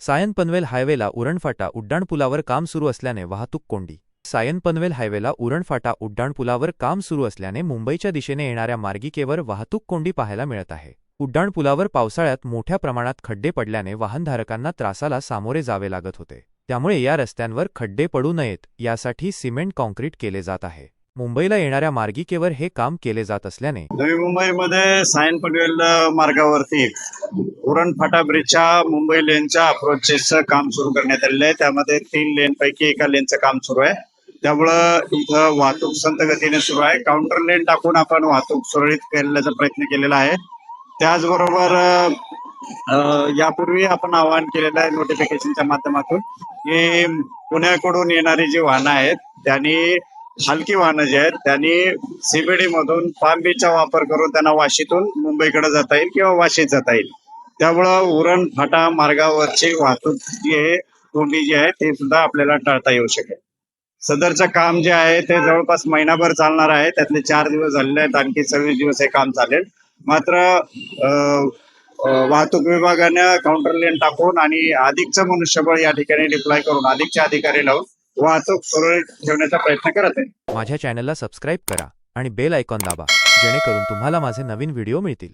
सायन पनवेल हायवेला उरणफाटा उड्डाणपुलावर काम सुरू असल्याने वाहतूक कोंडी. सायन पनवेल हायवेला उरणफाटा उड्डाणपुलावर काम सुरू असल्याने मुंबईच्या दिशेने येणाऱ्या मार्गिकेवर वाहतूक कोंडी पाहायला मिळत आहे. उड्डाणपुलावर पावसाळ्यात मोठ्या प्रमाणात खड्डे पडल्याने वाहनधारकांना त्रासाला सामोरे जावे लागत होते. त्यामुळे या रस्त्यांवर खड्डे पडू नयेत यासाठी सिमेंट कॉन्क्रीट केले जात आहे. मुंबईला येणाऱ्या मार्गिकेवर हे काम केले जात असल्याने. नवी मुंबईमध्ये सायन पनवेल मार्गावरती उरण फाटा ब्रिजच्या मुंबई लेनच्या अप्रोचेसचं काम सुरू करण्यात आलेलं आहे. त्यामध्ये तीन लेन पैकी एका लेनचं काम सुरू आहे. त्यामुळं इथं वाहतूक संत गतीने सुरू आहे. काउंटर लेन टाकून आपण वाहतूक सुरळीत करण्याचा प्रयत्न केलेला आहे. त्याचबरोबर यापूर्वी आपण आवाहन केलेलं आहे नोटिफिकेशनच्या माध्यमातून की पुण्याकडून येणारी जी वाहनं आहेत त्यांनी हलकी वाहनं जी आहेत त्यांनी सीबीडी मधून पामबीचा वापर करून त्यांना वाशीतून मुंबईकडे जाता येईल किंवा वाशीत जाता येईल. त्यामुळं उरण फाटा मार्गावरची वाहतूक जी आहे कोंडी जी आहे ते सुद्धा आपल्याला टाळता येऊ शकेल. सदरचं काम जे आहे ते जवळपास महिनाभर चालणार आहे. त्यातले चार दिवस झालेले आहेत आणखी सव्वीस दिवस हे काम चालेल. मात्र वाहतूक विभागाने काउंटर लेन टाकून आणि अधिकचं मनुष्यबळ या ठिकाणी डिप्लॉय करून अधिकचे अधिकारी लावून वाहतूक सुरळीत ठेवण्याचा प्रयत्न करत आहे. माझ्या चॅनलला सबस्क्राईब करा आणि बेल आयकॉन दाबा जेणेकरून तुम्हाला माझे नवीन व्हिडिओ मिळतील.